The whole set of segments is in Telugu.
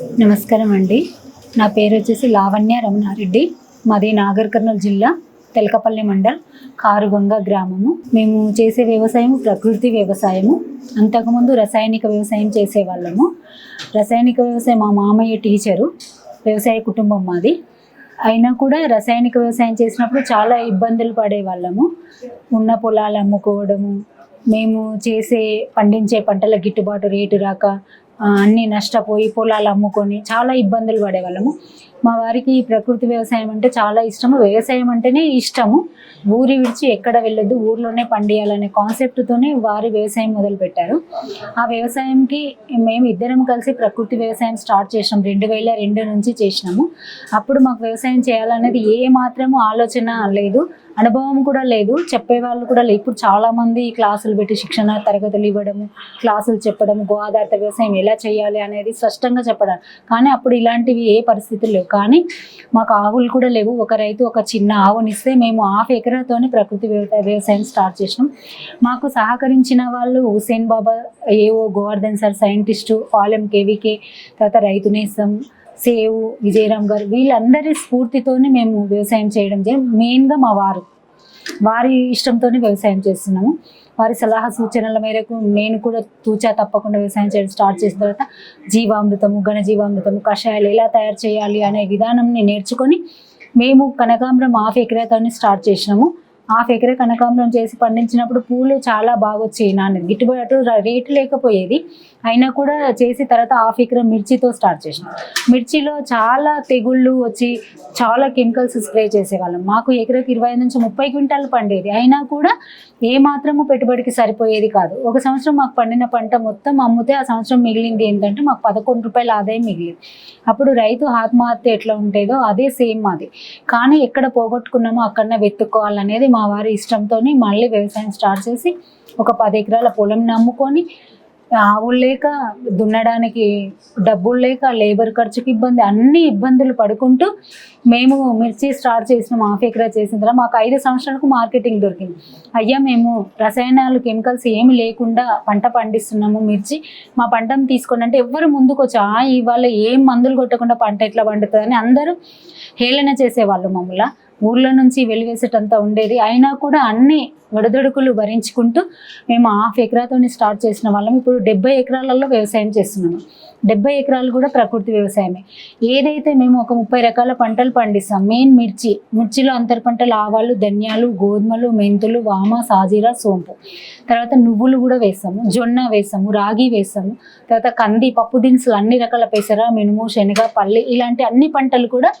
నమస్కారం అండి. నా పేరు వచ్చేసి లావణ్య రమణారెడ్డి. మాది నాగర్ కర్నూలు జిల్లా తెలకపల్లి మండల్ కారుగొంగ గ్రామము. మేము చేసే వ్యవసాయం ప్రకృతి వ్యవసాయము. అంతకుముందు రసాయనిక వ్యవసాయం చేసేవాళ్ళము. రసాయనిక వ్యవసాయం మా మామయ్య టీచరు వ్యవసాయ కుటుంబం మాది. అయినా కూడా రసాయనిక వ్యవసాయం చేసినప్పుడు చాలా ఇబ్బందులు పడేవాళ్ళము. ఉన్న పొలాలు అమ్ముకోవడము మేము చేసే పండించే పంటల గిట్టుబాటు రేటు రాక అన్నీ నష్టపోయి పొలాలు అమ్ముకొని చాలా ఇబ్బందులు పడేవాళ్ళము. మా వారికి ఈ ప్రకృతి వ్యవసాయం అంటే చాలా ఇష్టము. వ్యవసాయం అంటేనే ఇష్టము. ఊరి విడిచి ఎక్కడ వెళ్ళొద్దు ఊర్లోనే పండియాలనే కాన్సెప్ట్తోనే వారి వ్యవసాయం మొదలుపెట్టారు. ఆ వ్యవసాయంకి మేము ఇద్దరం కలిసి ప్రకృతి వ్యవసాయం స్టార్ట్ చేసినాం. రెండు వేల రెండు నుంచి చేసినాము. అప్పుడు మాకు వ్యవసాయం చేయాలనేది ఏ మాత్రము ఆలోచన లేదు అనుభవం కూడా లేదు. చెప్పేవాళ్ళు కూడా లేదు ఇప్పుడు చాలామంది క్లాసులు పెట్టి శిక్షణ తరగతులు ఇవ్వడము క్లాసులు చెప్పడము గోదార్త వ్యవసాయం ఎలా చేయాలి అనేది స్పష్టంగా చెప్పడం. కానీ అప్పుడు ఇలాంటివి ఏ పరిస్థితులు లేవు. కానీ మాకు ఆవులు కూడా లేవు. ఒక రైతు ఒక చిన్న ఆవునిస్తే మేము హాఫ్ ఎకరాతోనే ప్రకృతి వ్యవసాయం స్టార్ట్ చేసినాం. మాకు సహకరించిన వాళ్ళు Hussain Baba AO Govardhan sir scientist Alam KVK తర్వాత రైతు నేస్తం సేవు విజయరామ్ గారు వీళ్ళందరి స్ఫూర్తితోనే మేము వ్యవసాయం చేయడం మెయిన్గా మా వారు. వారి ఇష్టంతోనే వ్యవసాయం చేస్తున్నాము. వారి సలహా సూచనల మేరకు నేను కూడా తూచా తప్పకుండా వ్యవసాయం చేయడం స్టార్ట్ చేసిన తర్వాత జీవామృతము ఘనజీవామృతము కషాయాలు ఎలా తయారు చేయాలి అనే విధానంని నేర్చుకొని మేము కనకాంబరం హాఫ్ ఎకరాతోని స్టార్ట్ చేసినాము. హాఫ్ ఎకరే కనకాంబరం చేసి పండించినప్పుడు పూలు చాలా బాగా వచ్చాయి. నాన్న గిట్టుబాటు రేటు లేకపోయేది. అయినా కూడా చేసి తర్వాత హాఫ్ ఎకరా మిర్చితో స్టార్ట్ చేసినాం. మిర్చిలో చాలా తెగుళ్ళు వచ్చి చాలా కెమికల్స్ స్ప్రే చేసేవాళ్ళం. మాకు ఎకరాకి ఇరవై నుంచి ముప్పై క్వింటాలు పండేది. అయినా కూడా ఏ మాత్రము పెట్టుబడికి సరిపోయేది కాదు. ఒక సంవత్సరం మాకు పండిన పంట మొత్తం అమ్మితే ఆ సంవత్సరం మిగిలింది ఏంటంటే మాకు పదకొండు రూపాయల ఆదాయం మిగిలింది. అప్పుడు రైతు ఆత్మహత్య ఎట్లా ఉంటుందో అదే సేమ్ మాది. కానీ ఎక్కడ పోగొట్టుకున్నామో అక్కడనే వెతుక్కోవాలనేది మా వారి ఇష్టంతో మళ్ళీ వ్యవసాయం స్టార్ట్ చేసి ఒక పది ఎకరాల పొలం నమ్ముకొని ఆవులు లేక దున్నడానికి డబ్బులు లేక లేబర్ ఖర్చుకి ఇబ్బంది అన్ని ఇబ్బందులు పడుకుంటూ మేము మిర్చి స్టార్ట్ చేసినాం హాఫ్ ఎకరా చేసిన తర్వాత మాకు ఐదు సంవత్సరాలకు మార్కెటింగ్ దొరికింది. అయ్యా మేము రసాయనాలు కెమికల్స్ ఏమి లేకుండా పంట పండిస్తున్నాము మిర్చి. మా పంటను తీసుకోండి అంటే ఎవ్వరు ముందుకు వచ్చి ఇవాళ ఏం మందులు కొట్టకుండా పంట ఎట్లా పండుతుందని అందరూ హేళన చేసేవాళ్ళు మమ్మల్ని. ఊర్లో నుంచి వెలివేసేటంతా ఉండేది. అయినా కూడా అన్ని ఒడదొడుకులు భరించుకుంటూ మేము హాఫ్ ఎకరాతోనే స్టార్ట్ చేసిన వాళ్ళం. ఇప్పుడు డెబ్బై ఎకరాలలో వ్యవసాయం చేస్తున్నాము. డెబ్బై ఎకరాలు కూడా ప్రకృతి వ్యవసాయమే. ఏదైతే మేము ఒక ముప్పై రకాల పంటలు పండిస్తాం మెయిన్ మిర్చి మిర్చిలో అంతర పంటలు ఆవాలు ధనియాలు గోధుమలు మెంతులు వామ సాజీరా సోంపు. తర్వాత నువ్వులు కూడా వేస్తాము జొన్న వేస్తాము రాగి వేస్తాము. తర్వాత కంది పప్పు దినుసులు అన్ని రకాల పెసర మినుము శనగ పల్లి ఇలాంటి అన్ని పంటలు కూడా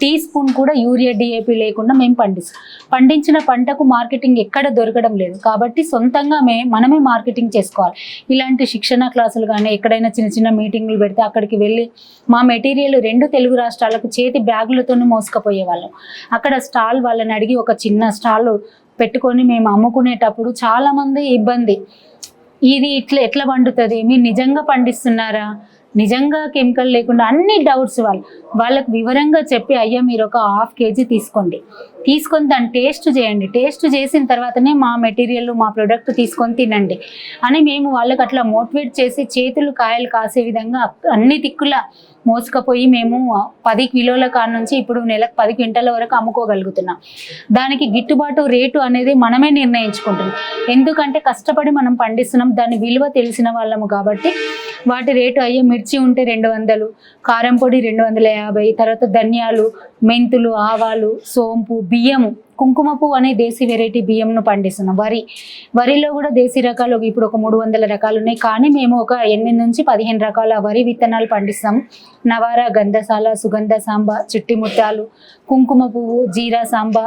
టీ స్పూన్ కూడా యూరియా డిఏపి లేకుండా మేము పండిస్తాం. పండించిన పంటకు మార్కెటింగ్ ఎక్కడ దొరకడం లేదు. కాబట్టి సొంతంగా మే మనమే మార్కెటింగ్ చేసుకోవాలి. ఇలాంటి శిక్షణ క్లాసులు కానీ ఎక్కడైనా చిన్న చిన్న మీటింగులు పెడితే అక్కడికి వెళ్ళి మా మెటీరియల్ రెండు తెలుగు రాష్ట్రాలకు చేతి బ్యాగులతోనే మోసుకపోయే వాళ్ళం. అక్కడ స్టాల్ వాళ్ళని అడిగి ఒక చిన్న స్టాల్ పెట్టుకొని మేము అమ్ముకునేటప్పుడు చాలామంది ఇబ్బంది. ఇది ఇట్లా ఎట్లా పండుతుంది? మీరు నిజంగా పండిస్తున్నారా? నిజంగా కెమికల్ లేకుండా అన్ని డౌట్స్ వాళ్ళు వాళ్ళకు వివరంగా చెప్పి అయ్యా మీరు ఒక హాఫ్ కేజీ తీసుకోండి. తీసుకొని దాన్ని టేస్ట్ చేయండి. టేస్ట్ చేసిన తర్వాతనే మా మెటీరియల్ మా ప్రొడక్ట్ తీసుకొని తినండి. అని మేము వాళ్ళకి అట్లా మోటివేట్ చేసి చేతులు కాయలు కాసే విధంగా అన్ని దిక్కుల మోసుకపోయి మేము పది కిలోల కాడ నుంచి ఇప్పుడు నెలకు పది క్వింటల వరకు అమ్ముకోగలుగుతున్నాం. దానికి గిట్టుబాటు రేటు అనేది మనమే నిర్ణయించుకుంటుంది ఎందుకంటే కష్టపడి మనం పండిస్తున్నాం దాని విలువ తెలిసిన వాళ్ళము కాబట్టి వాటి రేటు అయ్యే మిర్చి ఉంటే రెండు వందలు కారం పొడి రెండు వందల యాభై తర్వాత ధనియాలు మెంతులు ఆవాలు సోంపు బియ్యము. కుంకుమ పువ్వు అనే దేశీ వెరైటీ బియ్యంను పండిస్తున్నాం. వరి వరిలో కూడా దేశీ రకాలు ఇప్పుడు ఒక మూడు వందల రకాలు ఉన్నాయి. కానీ మేము ఒక ఎనిమిది నుంచి పదిహేను రకాల వరి విత్తనాలు పండిస్తాం. నవార గంధసాల సుగంధ సాంబ చిట్టి ముత్యాలు కుంకుమ పువ్వు జీరా సాంబ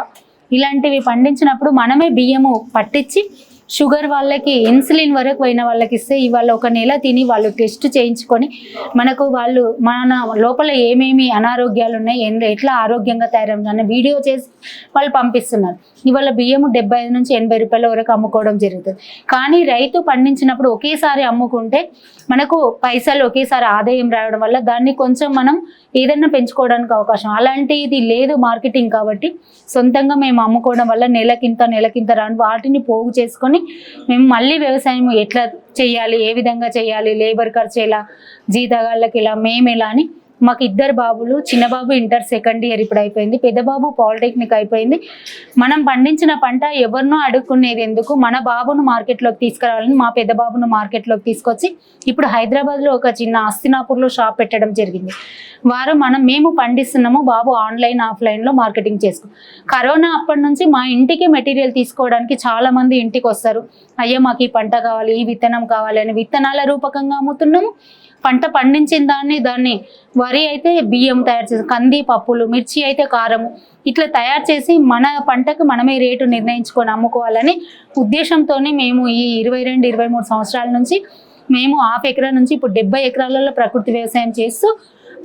ఇలాంటివి పండించినప్పుడు మనమే బియ్యము పట్టించి షుగర్ వాళ్ళకి ఇన్సులిన్ వరకు పోయిన వాళ్ళకి ఇస్తే ఇవాళ ఒక నెల తిని వాళ్ళు టెస్ట్ చేయించుకొని మనకు వాళ్ళు మన లోపల ఏమేమి అనారోగ్యాలు ఉన్నాయి ఎన్- ఎట్లా ఆరోగ్యంగా తయారవుతుంది అన్న వీడియో చేసి వాళ్ళు పంపిస్తున్నారు. ఇవాళ బియ్యం డెబ్బై ఐదు నుంచి ఎనభై రూపాయల వరకు అమ్ముకోవడం జరుగుతుంది. కానీ రైతు పండించినప్పుడు ఒకేసారి అమ్ముకుంటే మనకు పైసలు ఒకేసారి ఆదాయం రావడం వల్ల దాన్ని కొంచెం మనం ఏదైనా పెంచుకోవడానికి అవకాశం. అలాంటిది లేదు మార్కెటింగ్ కాబట్టి సొంతంగా మేము అమ్ముకోవడం వల్ల నెలకింత నెలకింత రాను వాటిని పోగు చేసుకొని తీసుకొని మేము మళ్ళీ వ్యవసాయం ఎట్లా చేయాలి ఏ విధంగా చేయాలి లేబర్ ఖర్చు ఎలా జీతగాళ్ళకి ఎలా మేము ఎలా అని మాకు ఇద్దరు బాబులు చిన్న బాబు ఇంటర్ సెకండ్ ఇయర్ ఇప్పుడు అయిపోయింది పెద్ద బాబు పాలిటెక్నిక్ అయిపోయింది. మనం పండించిన పంట ఎవరినో అడుక్కునేది ఎందుకు? మన బాబును మార్కెట్లోకి తీసుకురావాలని మా పెద్ద బాబును మార్కెట్లోకి తీసుకొచ్చి ఇప్పుడు హైదరాబాద్లో ఒక చిన్న అస్తినాపూర్లో షాప్ పెట్టడం జరిగింది. వారు మనం మేము పండిస్తున్నాము బాబు ఆన్లైన్ ఆఫ్లైన్లో మార్కెటింగ్ చేసుకో. కరోనా అప్పటి నుంచి మా ఇంటికి మెటీరియల్ తీసుకోవడానికి చాలామంది ఇంటికి వస్తారు. అయ్యో మాకు ఈ పంట కావాలి ఈ విత్తనం కావాలి అని విత్తనాల రూపకంగా అమ్ముతున్నాము. పంట పండించిన దాన్ని దాన్ని వరి అయితే బియ్యం తయారు చేసి కంది పప్పులు మిర్చి అయితే కారము ఇట్లా తయారు చేసి మన పంటకు మనమే రేటు నిర్ణయించుకొని అమ్ముకోవాలని ఉద్దేశంతోనే మేము ఈ ఇరవై రెండు ఇరవై మూడు సంవత్సరాల నుంచి మేము హాఫ్ ఎకరా నుంచి ఇప్పుడు డెబ్బై ఎకరాలలో ప్రకృతి వ్యవసాయం చేస్తూ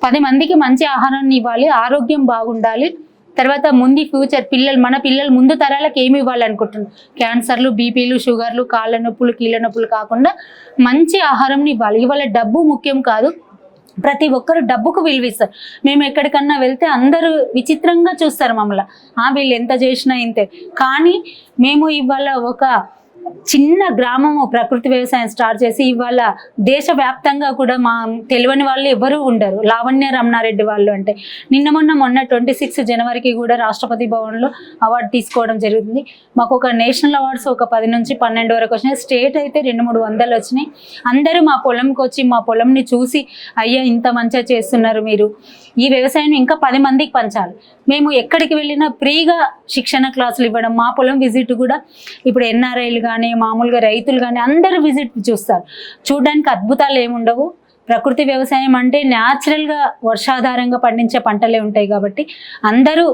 పది మందికి మంచి ఆహారాన్ని ఇవ్వాలి ఆరోగ్యం బాగుండాలి. తర్వాత ముందు ఫ్యూచర్ పిల్లలు మన పిల్లలు ముందు తరాలకు ఏమి ఇవ్వాలనుకుంటున్నాం క్యాన్సర్లు బీపీలు షుగర్లు కాళ్ళ నొప్పులు కీళ్ళ నొప్పులు కాకుండా మంచి ఆహారంని ఇవ్వాలి. ఇవాళ డబ్బు ముఖ్యం కాదు. ప్రతి ఒక్కరు డబ్బుకు విలువిస్తారు మేము ఎక్కడికన్నా వెళ్తే అందరూ విచిత్రంగా చూస్తారు మమ్మల్ని. "ఆ, వీళ్ళు ఎంత చేసినా ఇంతే. కానీ మేము ఇవాళ ఒక చిన్న గ్రామము ప్రకృతి వ్యవసాయం స్టార్ట్ చేసి ఇవాళ దేశవ్యాప్తంగా కూడా మా తెలియని వాళ్ళు ఎవరు ఉండరు. లావణ్య రమణారెడ్డి వాళ్ళు అంటే. నిన్న మొన్న మొన్న ట్వంటీ సిక్స్ జనవరికి కూడా రాష్ట్రపతి భవన్లో అవార్డు తీసుకోవడం జరుగుతుంది. మాకు ఒక నేషనల్ అవార్డ్స్ ఒక పది నుంచి పన్నెండు వరకు వచ్చినాయి. స్టేట్ అయితే రెండు మూడు వందలు వచ్చినాయి. అందరూ మా పొలంకి వచ్చి మా పొలంని చూసి అయ్యా ఇంత మంచిగా చేస్తున్నారు మీరు. ఈ వ్యవసాయం ఇంకా పది మందికి పంచాలి. మేము ఎక్కడికి వెళ్ళినా ఫ్రీగా శిక్షణ క్లాసులు ఇవ్వడం మా పొలం విజిట్ కూడా ఇప్పుడు ఎన్ఆర్ఐలు కానీ మామూలుగా రైతులు కానీ అందరూ విజిట్ చూస్తారు. చూడడానికి అద్భుతాలు ఏముండవు ప్రకృతి వ్యవసాయం అంటే న్యాచురల్గా వర్షాధారంగా పండించే పంటలే ఉంటాయి కాబట్టి అందరూ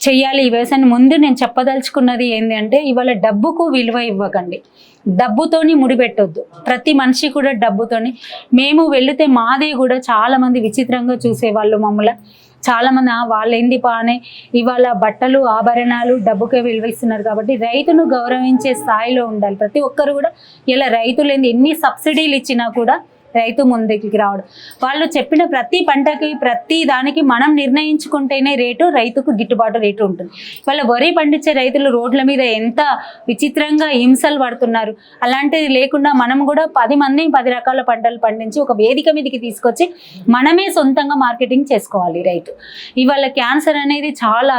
చేయాలి ఈ వ్యవసాయం ముందు నేను చెప్పదలుచుకున్నది ఏంటి అంటే ఇవాళ డబ్బుకు విలువ ఇవ్వకండి. డబ్బుతోని ముడిపెట్టొద్దు. ప్రతి మనిషి కూడా డబ్బుతోని. మేము వెళితే మాదే కూడా చాలామంది విచిత్రంగా చూసేవాళ్ళు మమ్మల్ని. చాలామంది ఏంటి వాళ్ళేంది పానే ఇవాళ బట్టలు ఆభరణాలు డబ్బుకే విలువ ఇస్తున్నారు కాబట్టి రైతును గౌరవించే స్థాయిలో ఉండాలి. ప్రతి ఒక్కరు కూడా ఇలా రైతులు ఎన్ని సబ్సిడీలు ఇచ్చినా కూడా రైతు ముందుకి రావడం. వాళ్ళు చెప్పిన ప్రతి పంటకి ప్రతి దానికి మనం నిర్ణయించుకుంటేనే రేటు రైతుకు గిట్టుబాటు రేటు ఉంటుంది. వాళ్ళ వరి పండించే రైతులు రోడ్ల మీద ఎంత విచిత్రంగా హింసలు పడుతున్నారు. అలాంటిది లేకుండా మనం కూడా పది మంది పది రకాల పంటలు పండించి ఒక వేదిక మీదకి తీసుకొచ్చి మనమే సొంతంగా మార్కెటింగ్ చేసుకోవాలి రైతు. ఇవాళ క్యాన్సర్ అనేది చాలా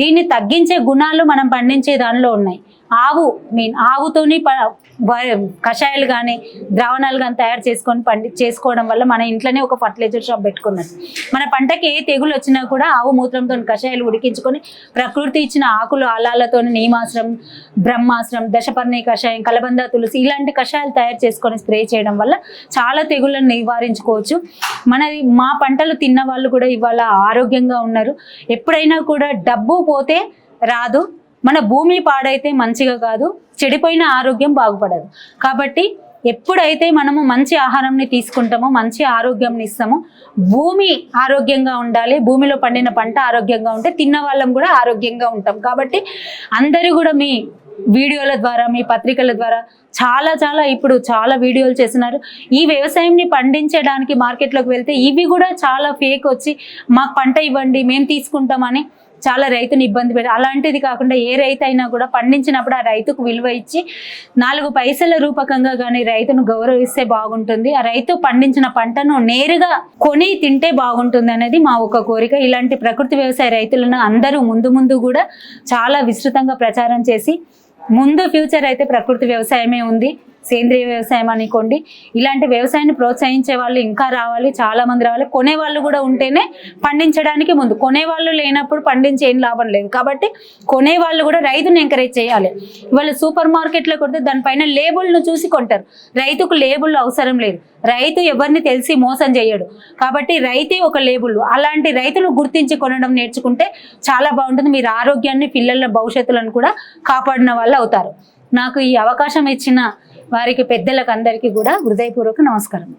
దీన్ని తగ్గించే గుణాలు మనం పండించే దానిలో ఉన్నాయి. ఆవు మీన్ ఆవుతోని ప- వ- కషాయాలు కానీ ద్రావణాలు కానీ తయారు చేసుకొని పండి చేసుకోవడం వల్ల మన ఇంట్లోనే ఒక ఫర్టిలైజర్ షాప్ పెట్టుకున్నది మన పంటకి ఏ తెగులు వచ్చినా కూడా ఆవు మూత్రంతో కషాయాలు ఉడికించుకొని ప్రకృతి ఇచ్చిన ఆకులు ఆలాలతో నీమాశ్రం బ్రహ్మాశ్రం దశపర్ణి కషాయం కలబంద తులసి ఇలాంటి కషాయాలు తయారు చేసుకొని స్ప్రే చేయడం వల్ల చాలా తెగుళ్ళను నివారించుకోవచ్చు. మనది మా పంటలు తిన్న వాళ్ళు కూడా ఇవాళ ఆరోగ్యంగా ఉన్నారు. ఎప్పుడైనా కూడా డబ్బు పోతే రాదు. మన భూమి పాడైతే మంచిగా కాదు చెడిపోయిన ఆరోగ్యం బాగుపడదు. కాబట్టి ఎప్పుడైతే మనము మంచి ఆహారంని తీసుకుంటామో మంచి ఆరోగ్యంని ఇస్తామో భూమి ఆరోగ్యంగా ఉండాలి భూమిలో పండిన పంట ఆరోగ్యంగా ఉంటే తిన్న వాళ్ళం కూడా ఆరోగ్యంగా ఉంటాం. కాబట్టి అందరూ కూడా మీ వీడియోల ద్వారా మీ పత్రికల ద్వారా చాలా చాలా ఇప్పుడు చాలా వీడియోలు చేస్తున్నారు. ఈ వ్యవసాయంని పండించడానికి మార్కెట్లోకి వెళ్తే ఇవి కూడా చాలా ఫేక్ వచ్చి మాకు పంట ఇవ్వండి మేము తీసుకుంటామని చాలా రైతుని ఇబ్బంది పెడతారు. అలాంటిది కాకుండా ఏ రైతు అయినా కూడా పండించినప్పుడు ఆ రైతుకు విలువ ఇచ్చి నాలుగు పైసల రూపకంగా కానీ రైతును గౌరవిస్తే బాగుంటుంది. ఆ రైతు పండించిన పంటను నేరుగా కొని తింటే బాగుంటుంది అనేది మా ఒక కోరిక. ఇలాంటి ప్రకృతి వ్యవసాయ రైతులను అందరూ ముందు ముందు కూడా చాలా విస్తృతంగా ప్రచారం చేసి ముందు ఫ్యూచర్ అయితే ప్రకృతి వ్యవసాయమే ఉంది. సేంద్రియ వ్యవసాయం అనుకోండి ఇలాంటి వ్యవసాయాన్ని ప్రోత్సహించే వాళ్ళు ఇంకా రావాలి చాలా మంది రావాలి. కొనేవాళ్ళు కూడా ఉంటేనే పండించడానికి ముందు కొనేవాళ్ళు లేనప్పుడు పండించే ఏం లాభం లేదు. కాబట్టి కొనేవాళ్ళు కూడా రైతుని ఎంకరేజ్ చేయాలి. ఇవాళ సూపర్ మార్కెట్లో కొడితే దానిపైన లేబుల్ను చూసి కొంటారు. రైతుకు లేబుల్ అవసరం లేదు. రైతు ఎవరిని తెలిసి మోసం చేయడు. కాబట్టి రైతే ఒక లేబుల్. అలాంటి రైతులు గుర్తించి కొనడం నేర్చుకుంటే చాలా బాగుంటుంది. మీరు ఆరోగ్యాన్ని పిల్లల భవిష్యత్తులను కూడా కాపాడిన వాళ్ళు అవుతారు. నాకు ఈ అవకాశం ఇచ్చిన వారికి పెద్దలకు అందరికీ కూడా హృదయపూర్వక నమస్కారం.